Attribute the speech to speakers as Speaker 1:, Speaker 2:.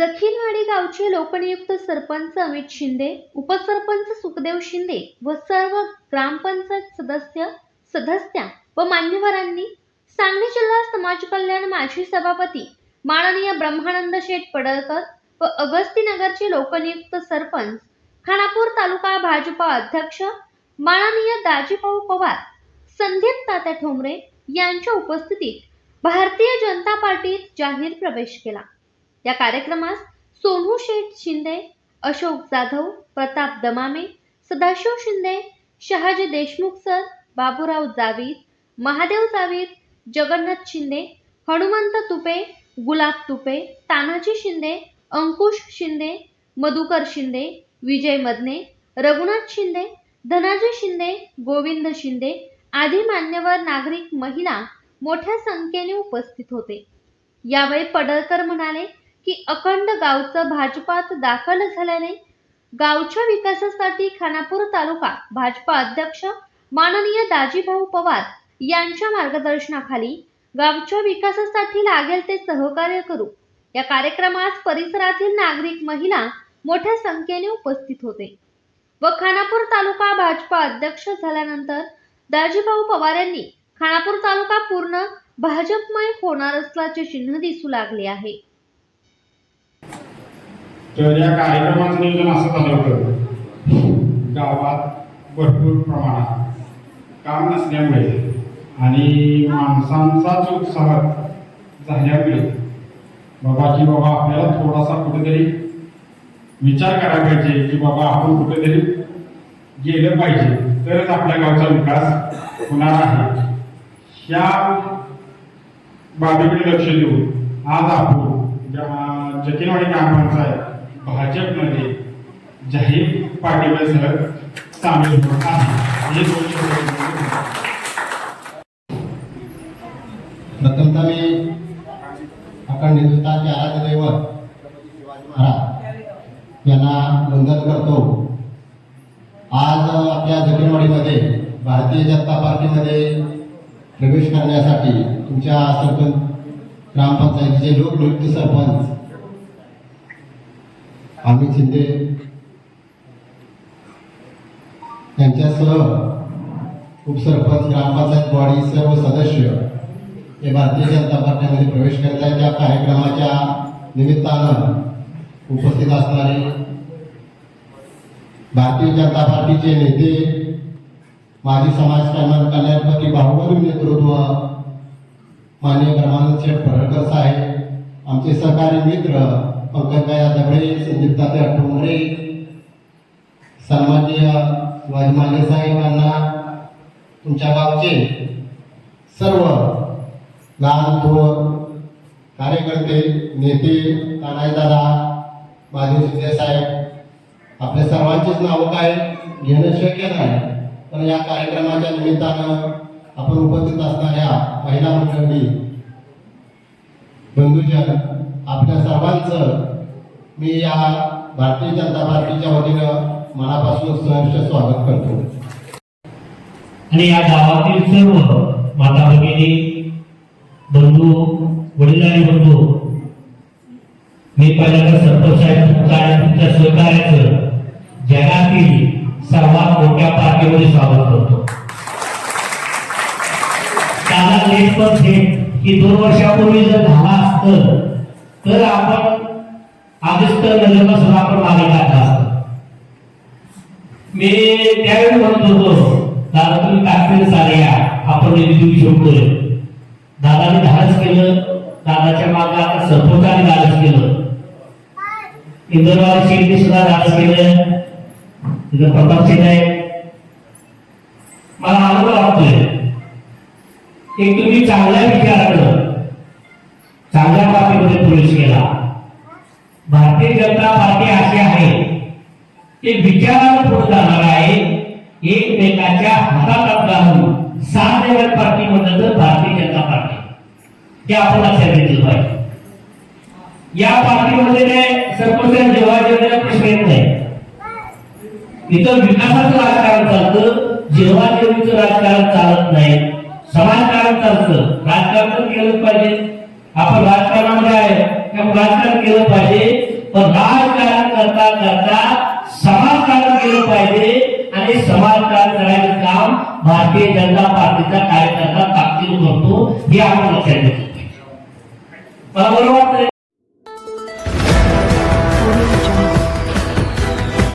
Speaker 1: गावचे लोकनियुक्त सरपंच अमित शिंदे उपसरपंच सुखदेव शिंदे व सर्व ग्रामपंचायत सदस्य सदस्या व मान्यवरांनी सांगली जिल्हा समाज कल्याण माजी सभापती माननीय ब्रह्मानंद शेठ पडळकर व अगस्तीनगरचे लोकनियुक्त सरपंच खानापूर तालुका भाजपा अध्यक्ष माननीय दाजीभाऊ पवार संदीप तात्या ठोंबरे यांच्या उपस्थितीत भारतीय जनता पार्टीत जाहीर प्रवेश केला. या कार्यक्रमास सोनू शेठ शिंदे अशोक जाधव प्रताप दमामे सदाशिव शिंदे शहाजी देशमुख सर बाबूराव जावीद महादेव जावीद जगन्नाथ शिंदे हनुमंत तुपे गुलाब तुपे तानाजी शिंदे अंकुश शिंदे मधुकर शिंदे विजय मदने रघुनाथ शिंदे धनाजी शिंदे गोविंद शिंदे आदी मान्यवर नागरिक महिला मोठ्या संख्येने उपस्थित होते. यावेळी पडळकर म्हणाले की अखंड गावचं भाजपात दाखल झाल्याने गावच्या विकासासाठी खानापूर तालुका भाजपा अध्यक्ष माननीय दाजीभाऊ पवार यांच्या मार्गदर्शनाखाली गावच्या विकासासाठी लागेल ते सहकार्य करू. या कार्यक्रमास परिसरातील नागरिक महिला मोठ्या संख्येने उपस्थित होते व खानापूर तालुका भाजपा अध्यक्ष झाल्यानंतर दाजीभाऊ पवार यांनी खानापूर तालुका पूर्ण भाजपमय होणार असल्याचे चिन्ह दिसू लागले आहे.
Speaker 2: तर या कार्यक्रमाचं नियोजन असं झालं होतं. गावात भरपूर प्रमाणात काम नसल्यामुळे आणि माणसांचाच उत्साह झाल्यामुळे बाबा की बाबा आपल्याला थोडासा कुठेतरी विचार करायला पाहिजे की बाबा आपण कुठेतरी गेलं पाहिजे तरच आपल्या गावचा विकास होणार आहे. ह्या बाबीकडे लक्ष देऊन आज आपण ज्या- जकीनवाडी ग्रामपंचायत भाजपमध्ये जाहीर पाठिंब्यासह सामील होत आहे.
Speaker 3: प्रथमतः मी अखंड हिंदुस्थानचे आराध्य दैवत महाराज यांना वंदन करतो. आज आपल्या जगनवाडीमध्ये भारतीय जनता पार्टीमध्ये प्रवेश करण्यासाठी तुमच्या सरपंच ग्रामपंचायतीचे लोकनियुक्त सरपंच अमित शिंदे यांच्यासह उपसरपंच ग्रामपंचायत बॉडी सर्व सदस्य हे भारतीय जनता पार्टीमध्ये प्रवेश करत आहेत. त्या कार्यक्रमाच्या निमित्तानं उपस्थित असणारे भारतीय जनता पार्टीचे नेते माजी समाज कल्याण कल्याणपती बाहुबली नेतृत्व माननीय ब्रह्मानंद शेठ पडळकर साहेब आमचे सहकारी मित्र पंकजभाई दगडे संदीप ताते ठोंबरे सन्माननीय वाजमाले साहेबांना तुमच्या गावचे सर्व लहान थोर कार्यकर्ते नेते तानाई दादा महादेव शिंदे साहेब आपल्या सर्वांचीच नावं काय घेणं शक्य नाही पण या कार्यक्रमाच्या निमित्तानं आपण उपस्थित असणाऱ्या महिला मंडळी बंधुजन आपल्या सर्वांचं मी या भारतीय जनता पार्टीच्या वतीनं मनापासून सहर्ष स्वागत करतो.
Speaker 4: आणि या गावातील सर्व माता भगिनी बंधू वडिलांनी बंधू मी पहिल्यांदा सरपंच साहेब तुमचं आणि तुमच्या सहकार्याचं जगातील सर्वात मोठ्या पार्टीमध्ये स्वागत करतो. त्याला लेट पण थेट की दोन वर्षापूर्वी जर झाला असतं तर आपण ऑगस्ट नोव्हेंबर आपण मागे टाकला मी त्यावेळी म्हणत होतो दादा तुम्ही काश्मीर चाले या. आपण निधी देऊ शकतोय दादाने धाडस केलं. दादाच्या मागे आता सरपंचाने धाडस केलं. इंदोरवाडी शेट्टी सुद्धा धाडस केलं. तिथं प्रताप शेठ आहे. मला अनुभव वाटतोय. एक तुम्ही चांगला विचार चांगल्या पार्टीमध्ये प्रवेश केला. भारतीय जनता पार्टी अशी आहे ते विचारानं पुढे जाणार आहे एकमेकाच्या हातात घालून सहा लेवल पार्टी म्हणलं तर भारतीय जनता पार्टी. हे आपण लक्षात घेतलं पाहिजे. या पार्टीमध्ये काय सरपंच जेव्हा जेव्हा प्रश्न येत नाही. इथं विकासाचं राजकारण चालतं जेव्हा जेवढीचं राजकारण चालत नाही समाजकारण चालतं. राजकारण तर केलंच पाहिजे. आपण राजकारणामध्ये आहे. त्यामुळे राजकारण केलं पाहिजे. पण राजकारण करता करता समाजकारण केलं पाहिजे. आणि समाजकारण करायचं काम भारतीय जनता पार्टीचा कार्यकर्ता ताकदीने करतो. हे आपण लक्षात घेतो बरोबर?